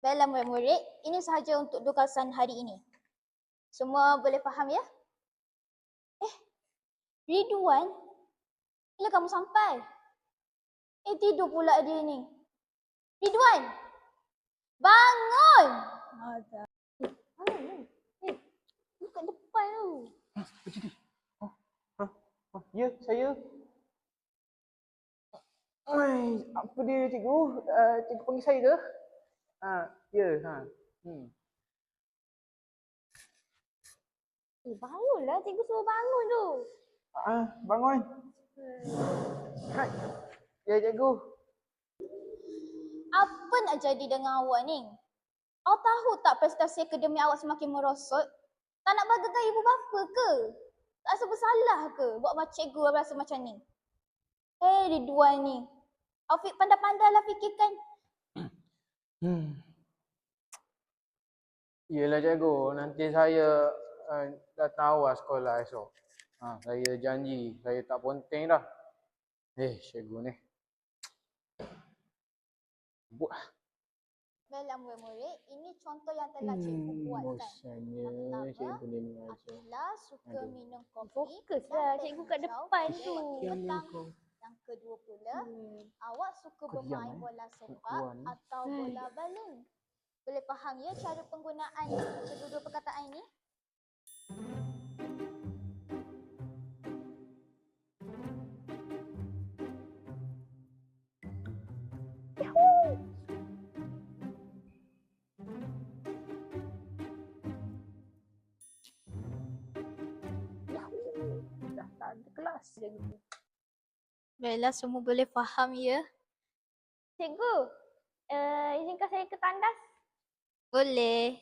Baiklah murid-murid, ini sahaja untuk tugasan hari ini. Semua boleh faham ya? Eh, Ridwan, bila kamu sampai? Eh, tidur pula dia ni. Ridwan, bangun! Ada. Eh, lu kat depan tu. Oh, ya, saya. Oi, apa dia cikgu? Uh, cikgu panggil saya ke? Ha, ya, ha. Hmm. Eh, bangunlah. Cikgu suruh bangun tu. Ah, bangun. Hai. Ya, cikgu. Apa nak jadi dengan awak ni? Awak tahu tak prestasi akademik awak semakin merosot? Tak nak bagakan ibu bapa ke? Tak rasa bersalah ke buat macam cikgu rasa macam ni? Eh Ridwan ni. Afiq pandai-pandai lah fikirkan. Hmm. Yelah cikgu, nanti saya uh, datang awal sekolah esok. Ha, saya janji, saya tak ponteng dah. Eh, cikgu ni. Buat. Baiklah murid-murid, ini contoh yang telah cikgu buatkan. bosannya Yang pertama, cikgu ni mengajar. Akilah suka Aduh. minum kopi. Fokus dan lah teh cikgu kat depan tu. petang. Yang kedua pula, Hmm. awak suka Kau diam, bermain eh. bola sepak atau Hai. bola baling. Boleh faham ya cara penggunaan kedua-dua perkataan ini? Dah tak ada kelas cikgu. Baiklah, semua boleh faham ya? Cikgu, uh, izinkan saya ke tandas. Boleh.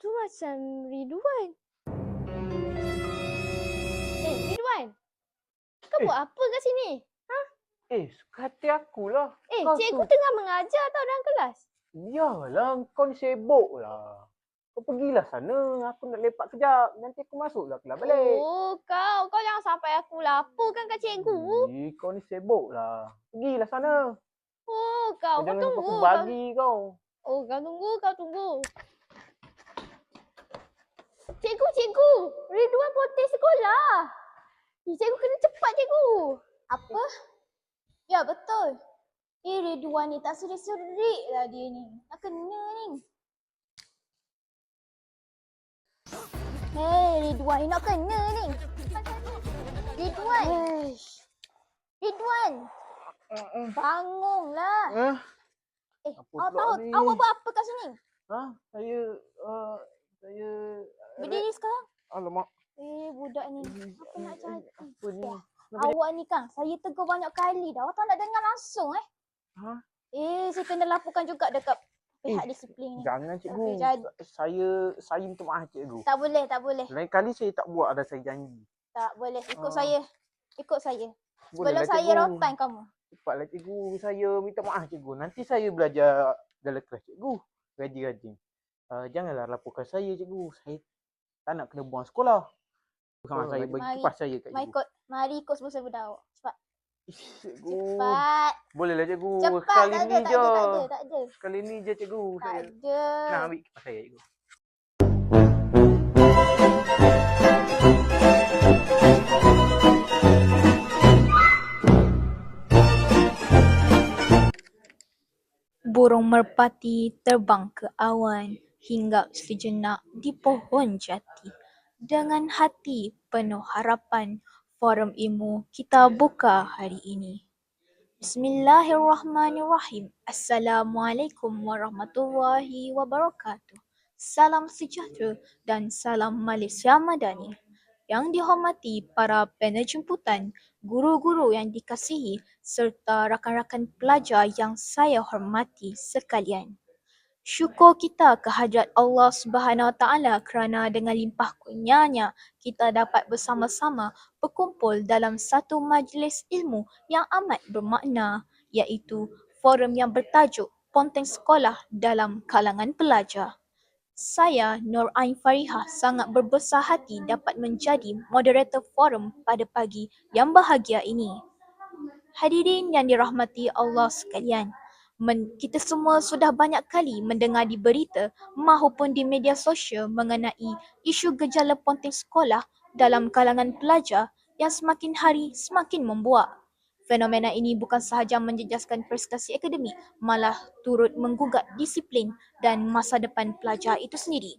Tu macam Ridwan. Eh, Ridwan. Kau Eh. buat apa kat sini? Eh, suka hati aku lah. Eh, Kau cikgu tu- tengah mengajar tau dalam kelas. Biarlah, kau ni sibuk lah. Kau pergilah sana, aku nak lepak kejap. Nanti aku masuklah kelas balik. Oh, kau. Kau jangan sampai aku laporkan kat cikgu. Eh, kau ni sibuk lah. Pergilah sana. Oh, kau. Kau tunggu. aku bagi kau. oh, kau tunggu. Kau tunggu. Cikgu, cikgu. Ridwan protes sekolah. Cikgu kena cepat, cikgu. Apa? Ya betul. Eh Ridwan ni tak serik-serik lah dia ni. Nak kena ni. Hei Ridwan ni nak kena ni. Ridwan. Eish. Ridwan. Bangunlah. Eh, Eh, Apa awak tahu ni? awak buat apa kat sini? ha? Saya, uh, saya... Berdiri sekarang. Alamak. Eh budak ni. Apa nak jadi? Apa ni? Awak ni kan, saya tegur banyak kali dah. Awak tak nak dengar langsung eh. Ha? Eh, saya kena laporkan juga dekat pihak Eh, disiplin ni. Jangan cikgu. Jadi. Saya, saya minta maaf cikgu. Tak boleh, tak boleh. Lain kali saya tak buat ada saya janji. Tak boleh. Ikut Ah. saya. Ikut saya. Sebelum Bolehlah, saya cikgu. rotan kamu. Cepatlah cikgu. Saya minta maaf cikgu. Nanti saya belajar dalam kelas cikgu. Rajin-rajin. Uh, janganlah laporkan saya cikgu. Saya tak nak kena buang sekolah. Sama Oh, saya bagi kipas saya kat Mari cikgu. ikut. Mari ikut sebelum saya berdakwah. Cepat. Cikgu. Cepat. Bolehlah cikgu. Cepat. Sekali Tak ada, ni tak je. ada, tak ada, tak ada. Sekali ni je cikgu. Tak Saya ada. nak ambil kipas saya cikgu. Burung merpati terbang ke awan, hinggap sejenak di pohon jati. Dengan hati penuh harapan, forum ilmu kita buka hari ini. Bismillahirrahmanirrahim. Assalamualaikum warahmatullahi wabarakatuh. Salam sejahtera dan salam Malaysia Madani. Yang dihormati para panel jemputan, guru-guru yang dikasihi serta rakan-rakan pelajar yang saya hormati sekalian. Syukur kita kehadrat Allah Subhanahu Wa Taala kerana dengan limpah kurnianya kita dapat bersama-sama berkumpul dalam satu majlis ilmu yang amat bermakna iaitu forum yang bertajuk Ponteng Sekolah dalam kalangan pelajar. Saya, Nur Ain Farihah, sangat berbesar hati dapat menjadi moderator forum pada pagi yang bahagia ini. Hadirin yang dirahmati Allah sekalian, men- kita semua sudah banyak kali mendengar di berita maupun di media sosial mengenai isu gejala ponting sekolah dalam kalangan pelajar yang semakin hari semakin membuak. Fenomena ini bukan sahaja menjejaskan prestasi akademik, malah turut menggugat disiplin dan masa depan pelajar itu sendiri.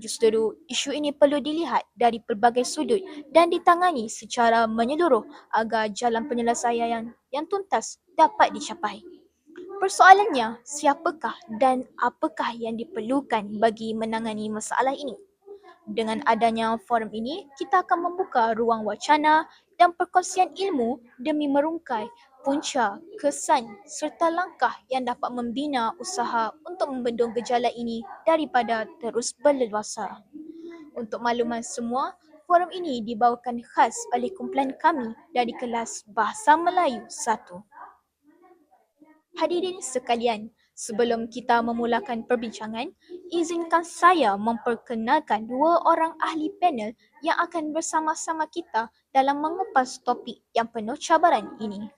Justru isu ini perlu dilihat dari pelbagai sudut dan ditangani secara menyeluruh agar jalan penyelesaian yang, yang tuntas dapat dicapai. Persoalannya, siapakah dan apakah yang diperlukan bagi menangani masalah ini? Dengan adanya forum ini, kita akan membuka ruang wacana dan perkongsian ilmu demi merungkai punca, kesan serta langkah yang dapat membina usaha untuk membendung gejala ini daripada terus berleluasa. Untuk makluman semua, forum ini dibawakan khas oleh kumpulan kami dari kelas Bahasa Melayu 1. Hadirin sekalian, sebelum kita memulakan perbincangan, izinkan saya memperkenalkan dua orang ahli panel yang akan bersama-sama kita dalam mengupas topik yang penuh cabaran ini.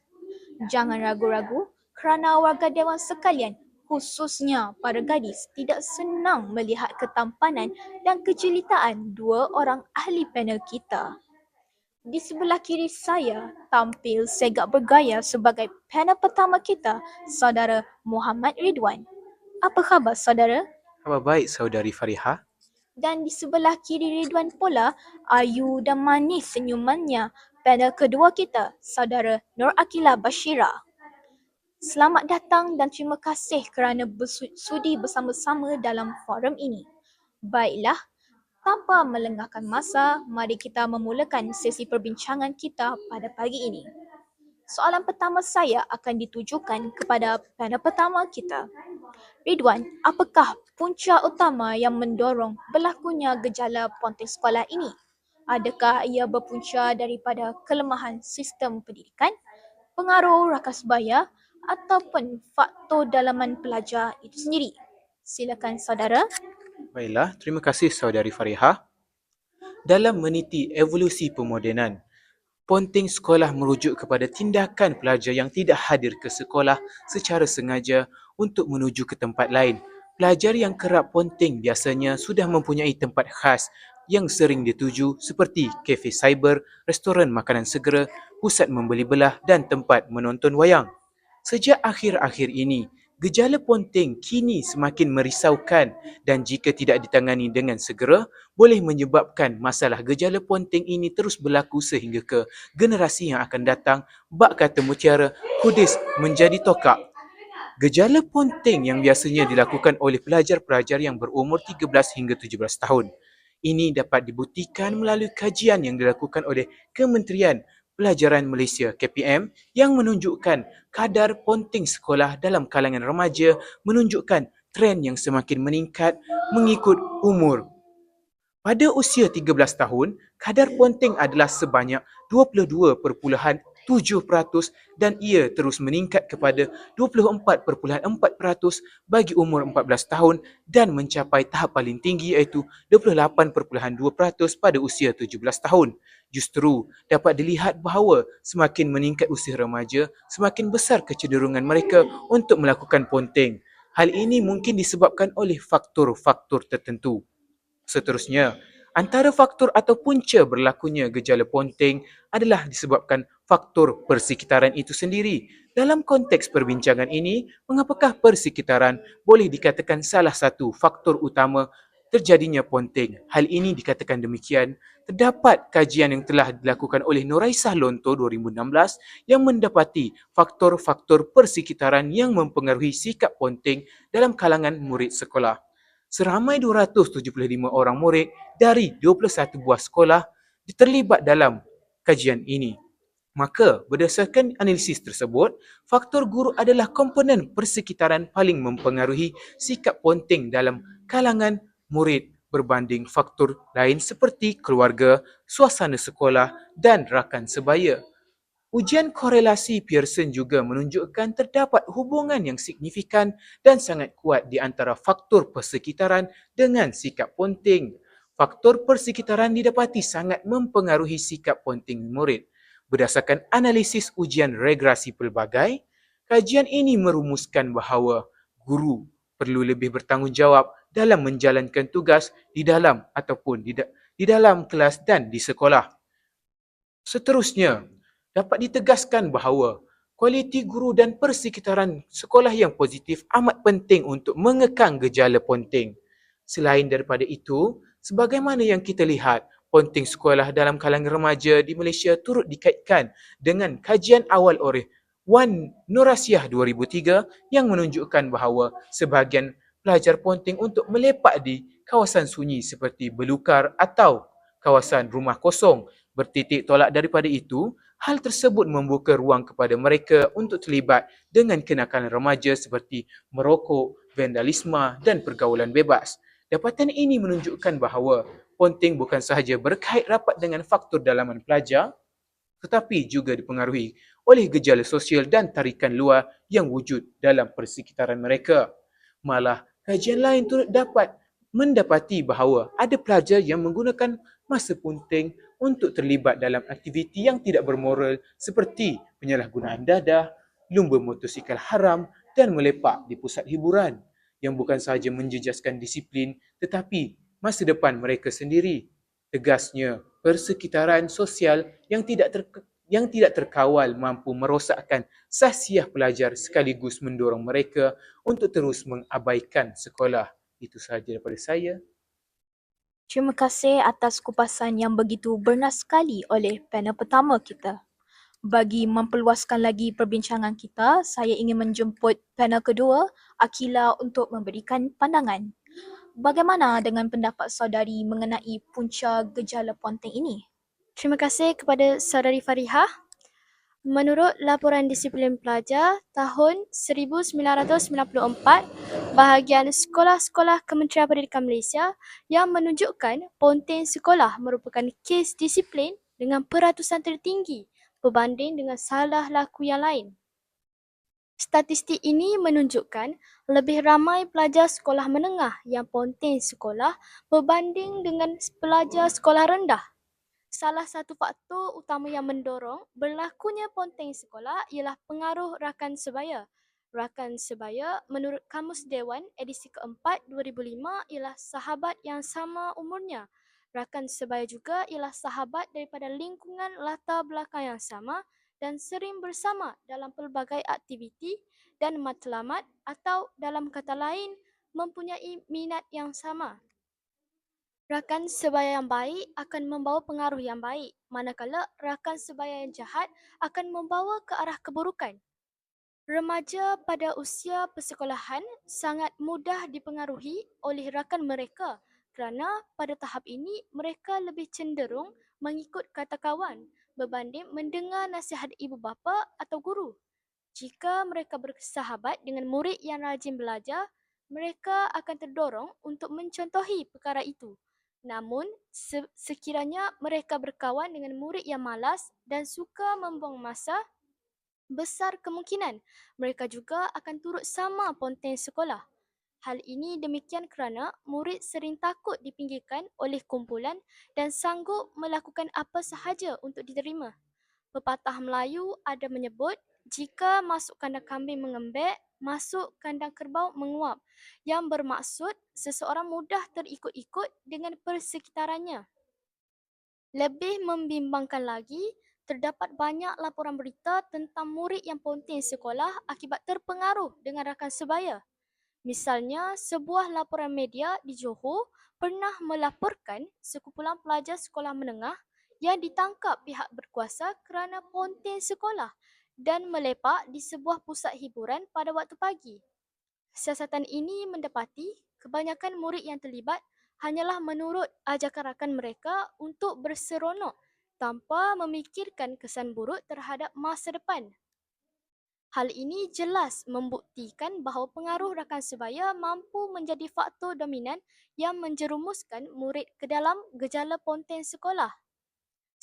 Jangan ragu-ragu kerana warga dewan sekalian khususnya para gadis tidak senang melihat ketampanan dan kejelitaan dua orang ahli panel kita. Di sebelah kiri saya tampil segak bergaya sebagai panel pertama kita, saudara Muhammad Ridwan. Apa khabar saudara? Khabar baik saudari Farihah. Dan di sebelah kiri Ridwan pula, ayu dan manis senyumannya panel kedua kita, saudara Nur Akila Bashira. Selamat datang dan terima kasih kerana bersudi bersama-sama dalam forum ini. Baiklah, tanpa melengahkan masa, mari kita memulakan sesi perbincangan kita pada pagi ini. Soalan pertama saya akan ditujukan kepada panel pertama kita. Ridwan, apakah punca utama yang mendorong berlakunya gejala ponting sekolah ini? Adakah ia berpunca daripada kelemahan sistem pendidikan, pengaruh rakas bayar ataupun faktor dalaman pelajar itu sendiri? Silakan saudara. Baiklah, terima kasih saudari Farihah. Dalam meniti evolusi pemodenan, ponting sekolah merujuk kepada tindakan pelajar yang tidak hadir ke sekolah secara sengaja untuk menuju ke tempat lain. Pelajar yang kerap ponting biasanya sudah mempunyai tempat khas yang sering dituju seperti kafe cyber, restoran makanan segera, pusat membeli belah dan tempat menonton wayang. Sejak akhir-akhir ini, gejala ponting kini semakin merisaukan dan jika tidak ditangani dengan segera, boleh menyebabkan masalah gejala ponting ini terus berlaku sehingga ke generasi yang akan datang, bak kata mutiara, kudis menjadi tokak. Gejala ponting yang biasanya dilakukan oleh pelajar-pelajar yang berumur 13 hingga 17 tahun. Ini dapat dibuktikan melalui kajian yang dilakukan oleh Kementerian Pelajaran Malaysia KPM yang menunjukkan kadar ponting sekolah dalam kalangan remaja menunjukkan trend yang semakin meningkat mengikut umur. Pada usia 13 tahun, kadar ponting adalah sebanyak 22.7% dan ia terus meningkat kepada 24.4% bagi umur 14 tahun dan mencapai tahap paling tinggi iaitu 28.2% pada usia 17 tahun. Justru dapat dilihat bahawa semakin meningkat usia remaja, semakin besar kecenderungan mereka untuk melakukan ponting. Hal ini mungkin disebabkan oleh faktor-faktor tertentu. Seterusnya, antara faktor atau punca berlakunya gejala ponting adalah disebabkan faktor persekitaran itu sendiri. Dalam konteks perbincangan ini, mengapakah persekitaran boleh dikatakan salah satu faktor utama terjadinya ponting. Hal ini dikatakan demikian, terdapat kajian yang telah dilakukan oleh Noraisah Lonto 2016 yang mendapati faktor-faktor persekitaran yang mempengaruhi sikap ponting dalam kalangan murid sekolah. Seramai 275 orang murid dari 21 buah sekolah terlibat dalam kajian ini. Maka berdasarkan analisis tersebut, faktor guru adalah komponen persekitaran paling mempengaruhi sikap ponting dalam kalangan murid berbanding faktor lain seperti keluarga, suasana sekolah dan rakan sebaya. Ujian korelasi Pearson juga menunjukkan terdapat hubungan yang signifikan dan sangat kuat di antara faktor persekitaran dengan sikap ponting. Faktor persekitaran didapati sangat mempengaruhi sikap ponting murid. Berdasarkan analisis ujian regresi pelbagai, kajian ini merumuskan bahawa guru perlu lebih bertanggungjawab dalam menjalankan tugas di dalam ataupun di, da- di dalam kelas dan di sekolah. Seterusnya, dapat ditegaskan bahawa kualiti guru dan persekitaran sekolah yang positif amat penting untuk mengekang gejala ponting. Selain daripada itu, sebagaimana yang kita lihat, ponting sekolah dalam kalangan remaja di Malaysia turut dikaitkan dengan kajian awal oleh Wan Nurasiah 2003 yang menunjukkan bahawa sebahagian pelajar ponting untuk melepak di kawasan sunyi seperti belukar atau kawasan rumah kosong. Bertitik tolak daripada itu, Hal tersebut membuka ruang kepada mereka untuk terlibat dengan kenakalan remaja seperti merokok, vandalisme dan pergaulan bebas. Dapatan ini menunjukkan bahawa ponting bukan sahaja berkait rapat dengan faktor dalaman pelajar tetapi juga dipengaruhi oleh gejala sosial dan tarikan luar yang wujud dalam persekitaran mereka. Malah, kajian lain turut dapat mendapati bahawa ada pelajar yang menggunakan masa ponting untuk terlibat dalam aktiviti yang tidak bermoral seperti penyalahgunaan dadah, lumba motosikal haram dan melepak di pusat hiburan yang bukan sahaja menjejaskan disiplin tetapi masa depan mereka sendiri. Tegasnya, persekitaran sosial yang tidak ter yang tidak terkawal mampu merosakkan sahsiah pelajar sekaligus mendorong mereka untuk terus mengabaikan sekolah. Itu sahaja daripada saya. Terima kasih atas kupasan yang begitu bernas sekali oleh panel pertama kita. Bagi memperluaskan lagi perbincangan kita, saya ingin menjemput panel kedua, Akila untuk memberikan pandangan. Bagaimana dengan pendapat saudari mengenai punca gejala ponting ini? Terima kasih kepada saudari Farihah. Menurut laporan disiplin pelajar tahun 1994 bahagian sekolah-sekolah Kementerian Pendidikan Malaysia yang menunjukkan ponting sekolah merupakan kes disiplin dengan peratusan tertinggi berbanding dengan salah laku yang lain. Statistik ini menunjukkan lebih ramai pelajar sekolah menengah yang ponting sekolah berbanding dengan pelajar sekolah rendah. Salah satu faktor utama yang mendorong berlakunya ponting sekolah ialah pengaruh rakan sebaya. Rakan sebaya menurut Kamus Dewan edisi keempat 2005 ialah sahabat yang sama umurnya. Rakan sebaya juga ialah sahabat daripada lingkungan latar belakang yang sama dan sering bersama dalam pelbagai aktiviti dan matlamat atau dalam kata lain mempunyai minat yang sama. Rakan sebaya yang baik akan membawa pengaruh yang baik, manakala rakan sebaya yang jahat akan membawa ke arah keburukan. Remaja pada usia persekolahan sangat mudah dipengaruhi oleh rakan mereka kerana pada tahap ini mereka lebih cenderung mengikut kata kawan berbanding mendengar nasihat ibu bapa atau guru. Jika mereka bersahabat dengan murid yang rajin belajar, mereka akan terdorong untuk mencontohi perkara itu. Namun, sekiranya mereka berkawan dengan murid yang malas dan suka membuang masa, besar kemungkinan mereka juga akan turut sama ponting sekolah. Hal ini demikian kerana murid sering takut dipinggirkan oleh kumpulan dan sanggup melakukan apa sahaja untuk diterima. Pepatah Melayu ada menyebut, jika masuk kandang kambing mengembek, masuk kandang kerbau menguap yang bermaksud seseorang mudah terikut-ikut dengan persekitarannya. Lebih membimbangkan lagi, terdapat banyak laporan berita tentang murid yang ponting sekolah akibat terpengaruh dengan rakan sebaya. Misalnya, sebuah laporan media di Johor pernah melaporkan sekumpulan pelajar sekolah menengah yang ditangkap pihak berkuasa kerana ponting sekolah dan melepak di sebuah pusat hiburan pada waktu pagi. Siasatan ini mendapati kebanyakan murid yang terlibat hanyalah menurut ajakan rakan mereka untuk berseronok tanpa memikirkan kesan buruk terhadap masa depan. Hal ini jelas membuktikan bahawa pengaruh rakan sebaya mampu menjadi faktor dominan yang menjerumuskan murid ke dalam gejala ponten sekolah.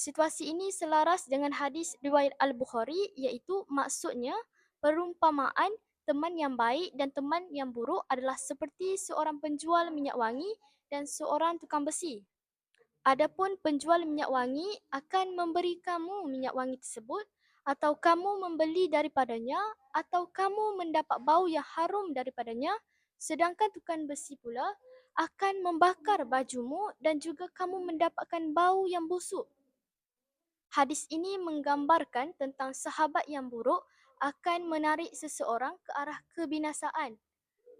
Situasi ini selaras dengan hadis riwayat Al-Bukhari iaitu maksudnya perumpamaan teman yang baik dan teman yang buruk adalah seperti seorang penjual minyak wangi dan seorang tukang besi. Adapun penjual minyak wangi akan memberi kamu minyak wangi tersebut atau kamu membeli daripadanya atau kamu mendapat bau yang harum daripadanya sedangkan tukang besi pula akan membakar bajumu dan juga kamu mendapatkan bau yang busuk. Hadis ini menggambarkan tentang sahabat yang buruk akan menarik seseorang ke arah kebinasaan.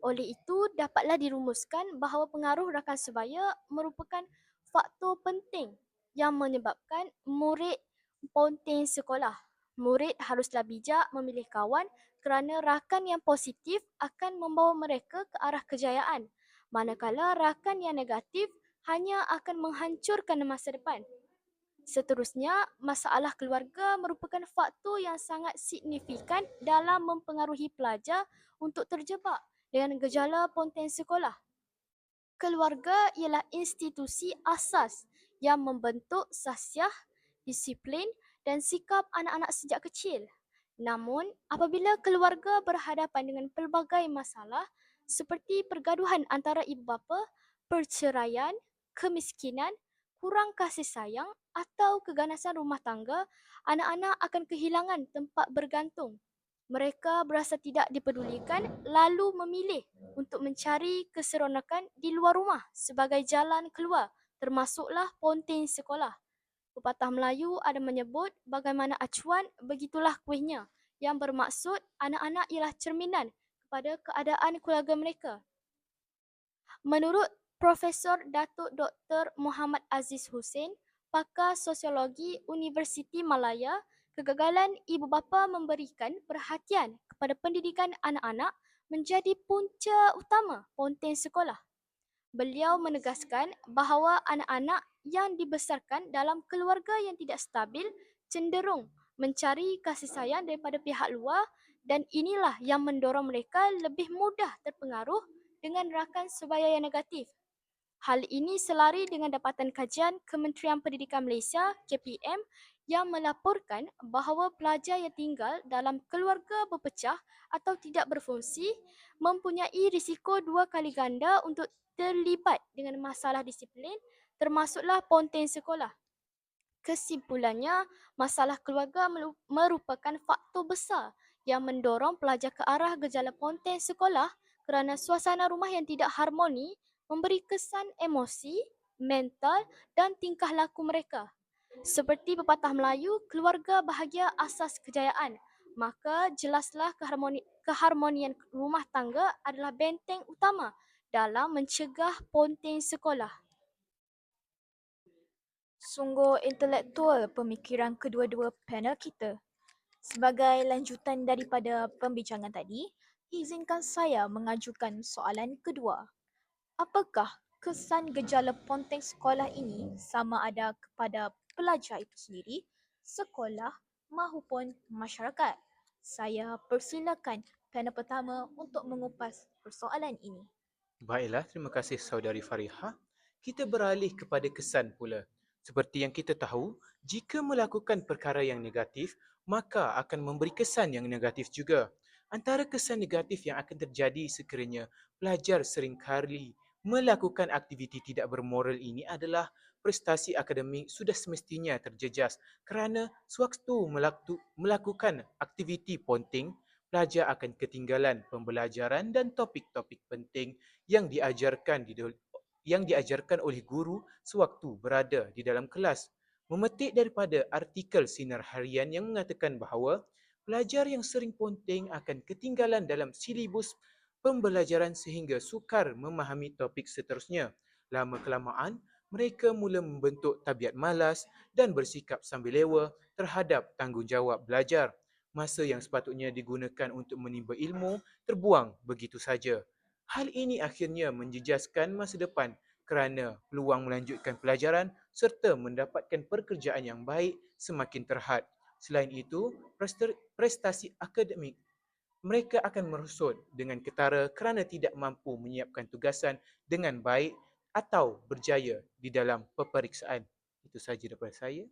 Oleh itu, dapatlah dirumuskan bahawa pengaruh rakan sebaya merupakan faktor penting yang menyebabkan murid ponteng sekolah. Murid haruslah bijak memilih kawan kerana rakan yang positif akan membawa mereka ke arah kejayaan. Manakala rakan yang negatif hanya akan menghancurkan masa depan. Seterusnya, masalah keluarga merupakan faktor yang sangat signifikan dalam mempengaruhi pelajar untuk terjebak dengan gejala ponteng sekolah. Keluarga ialah institusi asas yang membentuk sasiah, disiplin dan sikap anak-anak sejak kecil. Namun, apabila keluarga berhadapan dengan pelbagai masalah seperti pergaduhan antara ibu bapa, perceraian, kemiskinan, kurang kasih sayang atau keganasan rumah tangga, anak-anak akan kehilangan tempat bergantung. Mereka berasa tidak dipedulikan lalu memilih untuk mencari keseronokan di luar rumah sebagai jalan keluar termasuklah ponteng sekolah. Pepatah Melayu ada menyebut bagaimana acuan begitulah kuihnya yang bermaksud anak-anak ialah cerminan kepada keadaan keluarga mereka. Menurut Profesor Datuk Dr. Muhammad Aziz Hussein, pakar sosiologi Universiti Malaya, kegagalan ibu bapa memberikan perhatian kepada pendidikan anak-anak menjadi punca utama ponteng sekolah. Beliau menegaskan bahawa anak-anak yang dibesarkan dalam keluarga yang tidak stabil cenderung mencari kasih sayang daripada pihak luar dan inilah yang mendorong mereka lebih mudah terpengaruh dengan rakan sebaya yang negatif. Hal ini selari dengan dapatan kajian Kementerian Pendidikan Malaysia KPM yang melaporkan bahawa pelajar yang tinggal dalam keluarga berpecah atau tidak berfungsi mempunyai risiko dua kali ganda untuk terlibat dengan masalah disiplin termasuklah ponteng sekolah. Kesimpulannya, masalah keluarga merupakan faktor besar yang mendorong pelajar ke arah gejala ponteng sekolah kerana suasana rumah yang tidak harmoni memberi kesan emosi, mental dan tingkah laku mereka. Seperti pepatah Melayu, keluarga bahagia asas kejayaan. Maka jelaslah keharmoni- keharmonian rumah tangga adalah benteng utama dalam mencegah ponteng sekolah. Sungguh intelektual pemikiran kedua-dua panel kita. Sebagai lanjutan daripada pembincangan tadi, izinkan saya mengajukan soalan kedua. Apakah kesan gejala ponteng sekolah ini sama ada kepada pelajar itu sendiri, sekolah mahupun masyarakat? Saya persilakan panel pertama untuk mengupas persoalan ini. Baiklah, terima kasih saudari Fariha. Kita beralih kepada kesan pula. Seperti yang kita tahu, jika melakukan perkara yang negatif, maka akan memberi kesan yang negatif juga. Antara kesan negatif yang akan terjadi sekiranya pelajar seringkali melakukan aktiviti tidak bermoral ini adalah prestasi akademik sudah semestinya terjejas kerana sewaktu melakukan aktiviti ponteng, pelajar akan ketinggalan pembelajaran dan topik-topik penting yang diajarkan di yang diajarkan oleh guru sewaktu berada di dalam kelas. Memetik daripada artikel Sinar Harian yang mengatakan bahawa pelajar yang sering ponteng akan ketinggalan dalam silibus pembelajaran sehingga sukar memahami topik seterusnya. Lama kelamaan, mereka mula membentuk tabiat malas dan bersikap sambil lewa terhadap tanggungjawab belajar. Masa yang sepatutnya digunakan untuk menimba ilmu terbuang begitu saja. Hal ini akhirnya menjejaskan masa depan kerana peluang melanjutkan pelajaran serta mendapatkan pekerjaan yang baik semakin terhad. Selain itu, prestasi akademik mereka akan merosot dengan ketara kerana tidak mampu menyiapkan tugasan dengan baik atau berjaya di dalam peperiksaan. Itu sahaja daripada saya.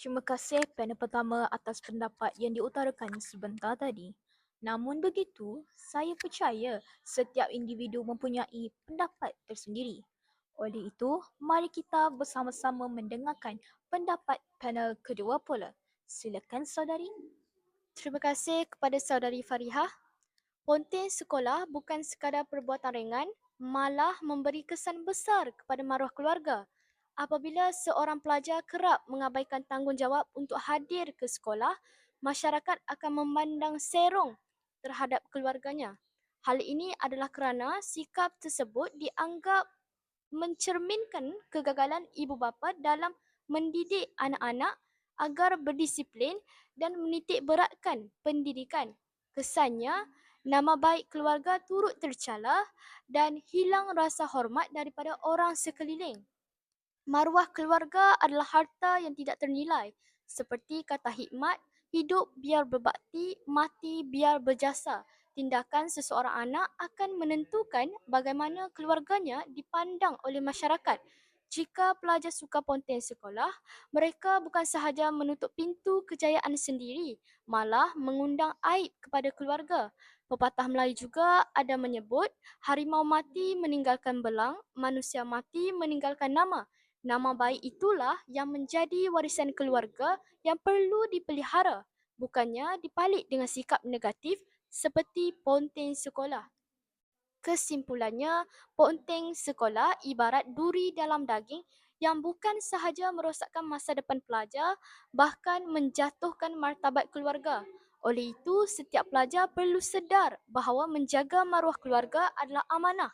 Terima kasih panel pertama atas pendapat yang diutarakan sebentar tadi. Namun begitu, saya percaya setiap individu mempunyai pendapat tersendiri. Oleh itu, mari kita bersama-sama mendengarkan pendapat panel kedua pula. Silakan saudari. Terima kasih kepada saudari Farihah. Ponteng sekolah bukan sekadar perbuatan ringan, malah memberi kesan besar kepada maruah keluarga. Apabila seorang pelajar kerap mengabaikan tanggungjawab untuk hadir ke sekolah, masyarakat akan memandang serong terhadap keluarganya. Hal ini adalah kerana sikap tersebut dianggap mencerminkan kegagalan ibu bapa dalam mendidik anak-anak agar berdisiplin dan menitik beratkan pendidikan. Kesannya, nama baik keluarga turut tercalar dan hilang rasa hormat daripada orang sekeliling. Maruah keluarga adalah harta yang tidak ternilai. Seperti kata hikmat, hidup biar berbakti, mati biar berjasa. Tindakan seseorang anak akan menentukan bagaimana keluarganya dipandang oleh masyarakat. Jika pelajar suka ponteng sekolah, mereka bukan sahaja menutup pintu kejayaan sendiri, malah mengundang aib kepada keluarga. Pepatah Melayu juga ada menyebut, harimau mati meninggalkan belang, manusia mati meninggalkan nama. Nama baik itulah yang menjadi warisan keluarga yang perlu dipelihara, bukannya dipalit dengan sikap negatif seperti ponteng sekolah. Kesimpulannya, ponteng sekolah ibarat duri dalam daging yang bukan sahaja merosakkan masa depan pelajar, bahkan menjatuhkan martabat keluarga. Oleh itu, setiap pelajar perlu sedar bahawa menjaga maruah keluarga adalah amanah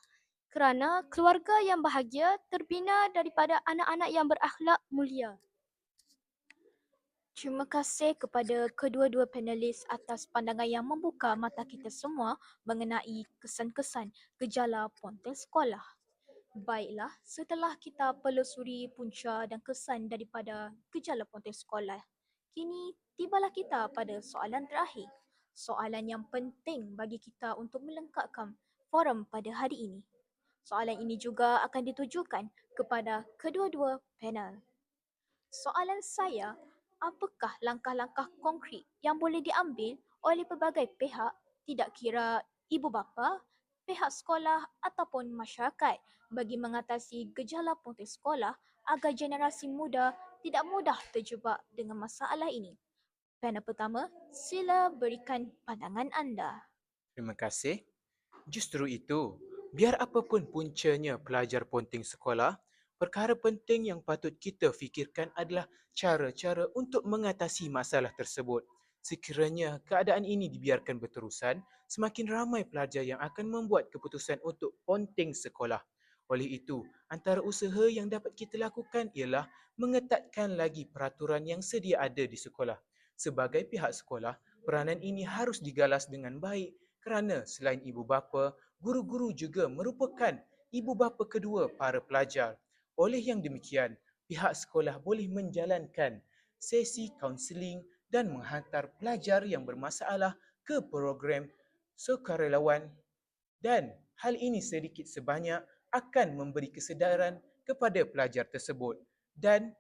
kerana keluarga yang bahagia terbina daripada anak-anak yang berakhlak mulia. Terima kasih kepada kedua-dua panelis atas pandangan yang membuka mata kita semua mengenai kesan-kesan gejala ponteng sekolah. Baiklah, setelah kita pelusuri punca dan kesan daripada gejala ponteng sekolah, kini tibalah kita pada soalan terakhir. Soalan yang penting bagi kita untuk melengkapkan forum pada hari ini. Soalan ini juga akan ditujukan kepada kedua-dua panel. Soalan saya, apakah langkah-langkah konkret yang boleh diambil oleh pelbagai pihak, tidak kira ibu bapa, pihak sekolah ataupun masyarakat bagi mengatasi gejala ponteng sekolah agar generasi muda tidak mudah terjebak dengan masalah ini? Panel pertama, sila berikan pandangan anda. Terima kasih. Justru itu, biar apapun puncanya pelajar ponteng sekolah, perkara penting yang patut kita fikirkan adalah cara-cara untuk mengatasi masalah tersebut. Sekiranya keadaan ini dibiarkan berterusan, semakin ramai pelajar yang akan membuat keputusan untuk ponteng sekolah. Oleh itu, antara usaha yang dapat kita lakukan ialah mengetatkan lagi peraturan yang sedia ada di sekolah. Sebagai pihak sekolah, peranan ini harus digalas dengan baik kerana selain ibu bapa, guru-guru juga merupakan ibu bapa kedua para pelajar. Oleh yang demikian, pihak sekolah boleh menjalankan sesi kaunseling dan menghantar pelajar yang bermasalah ke program sukarelawan dan hal ini sedikit sebanyak akan memberi kesedaran kepada pelajar tersebut dan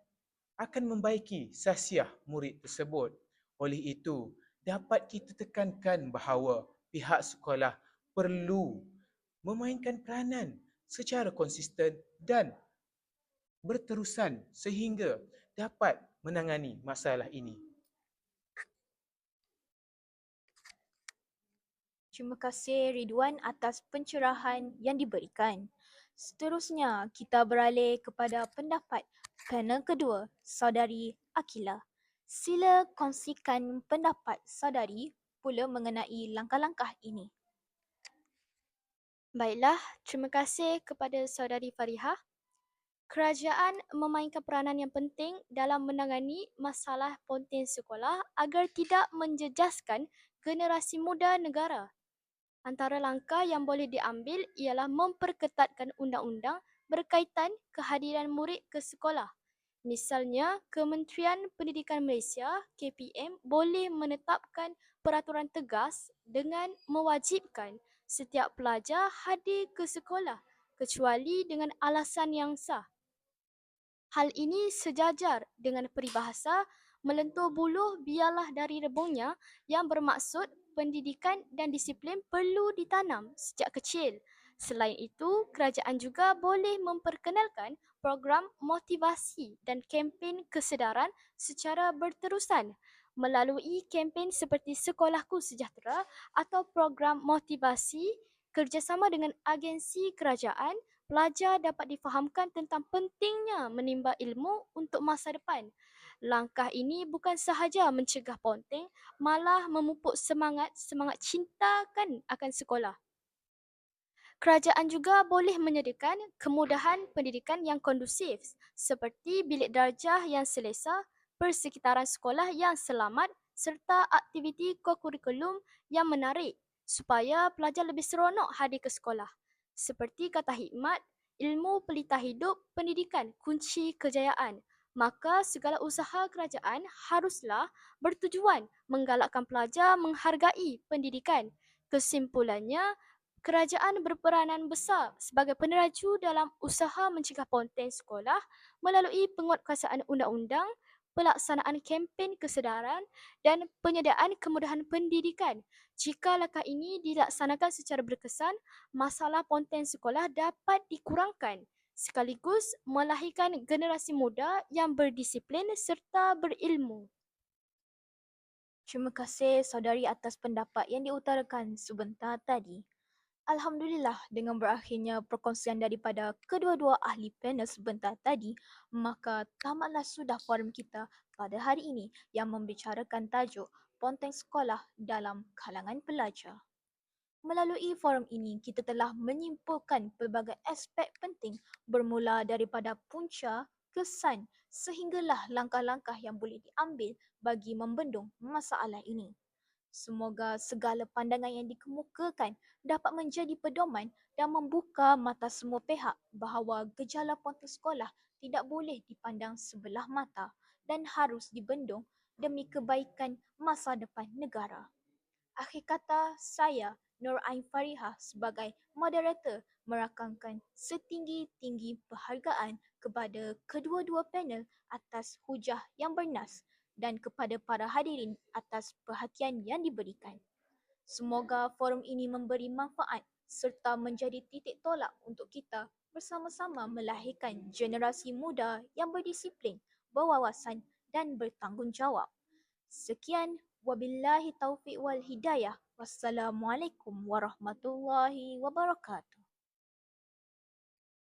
akan membaiki sasiah murid tersebut. Oleh itu, dapat kita tekankan bahawa pihak sekolah perlu memainkan peranan secara konsisten dan berterusan sehingga dapat menangani masalah ini. Terima kasih Ridwan atas pencerahan yang diberikan. Seterusnya, kita beralih kepada pendapat panel kedua, Saudari Akila. Sila kongsikan pendapat saudari pula mengenai langkah-langkah ini. Baiklah, terima kasih kepada saudari Farihah. Kerajaan memainkan peranan yang penting dalam menangani masalah ponteng sekolah agar tidak menjejaskan generasi muda negara. Antara langkah yang boleh diambil ialah memperketatkan undang-undang berkaitan kehadiran murid ke sekolah. Misalnya, Kementerian Pendidikan Malaysia KPM boleh menetapkan peraturan tegas dengan mewajibkan setiap pelajar hadir ke sekolah kecuali dengan alasan yang sah. Hal ini sejajar dengan peribahasa Melentur buluh biarlah dari rebungnya yang bermaksud pendidikan dan disiplin perlu ditanam sejak kecil. Selain itu, kerajaan juga boleh memperkenalkan program motivasi dan kempen kesedaran secara berterusan melalui kempen seperti Sekolahku Sejahtera atau program motivasi kerjasama dengan agensi kerajaan, pelajar dapat difahamkan tentang pentingnya menimba ilmu untuk masa depan. Langkah ini bukan sahaja mencegah ponteng, malah memupuk semangat semangat cintakan akan sekolah. Kerajaan juga boleh menyediakan kemudahan pendidikan yang kondusif seperti bilik darjah yang selesa, persekitaran sekolah yang selamat serta aktiviti kokurikulum yang menarik supaya pelajar lebih seronok hadir ke sekolah. Seperti kata hikmat, ilmu pelita hidup, pendidikan kunci kejayaan. Maka segala usaha kerajaan haruslah bertujuan menggalakkan pelajar menghargai pendidikan. Kesimpulannya, kerajaan berperanan besar sebagai peneraju dalam usaha mencegah ponteng sekolah melalui penguatkuasaan undang-undang, pelaksanaan kempen kesedaran dan penyediaan kemudahan pendidikan. Jika langkah ini dilaksanakan secara berkesan, masalah ponteng sekolah dapat dikurangkan sekaligus melahirkan generasi muda yang berdisiplin serta berilmu. Terima kasih saudari atas pendapat yang diutarakan sebentar tadi. Alhamdulillah dengan berakhirnya perkongsian daripada kedua-dua ahli panel sebentar tadi, maka tamatlah sudah forum kita pada hari ini yang membicarakan tajuk Ponteng Sekolah dalam kalangan pelajar. Melalui forum ini, kita telah menyimpulkan pelbagai aspek penting bermula daripada punca, kesan sehinggalah langkah-langkah yang boleh diambil bagi membendung masalah ini. Semoga segala pandangan yang dikemukakan dapat menjadi pedoman dan membuka mata semua pihak bahawa gejala ponteng sekolah tidak boleh dipandang sebelah mata dan harus dibendung demi kebaikan masa depan negara. Akhir kata, saya Nur Ain Farihah sebagai moderator merakamkan setinggi-tinggi penghargaan kepada kedua-dua panel atas hujah yang bernas dan kepada para hadirin atas perhatian yang diberikan. Semoga forum ini memberi manfaat serta menjadi titik tolak untuk kita bersama-sama melahirkan generasi muda yang berdisiplin, berwawasan dan bertanggungjawab. Sekian wabillahi taufiq wal hidayah. Wassalamualaikum warahmatullahi wabarakatuh.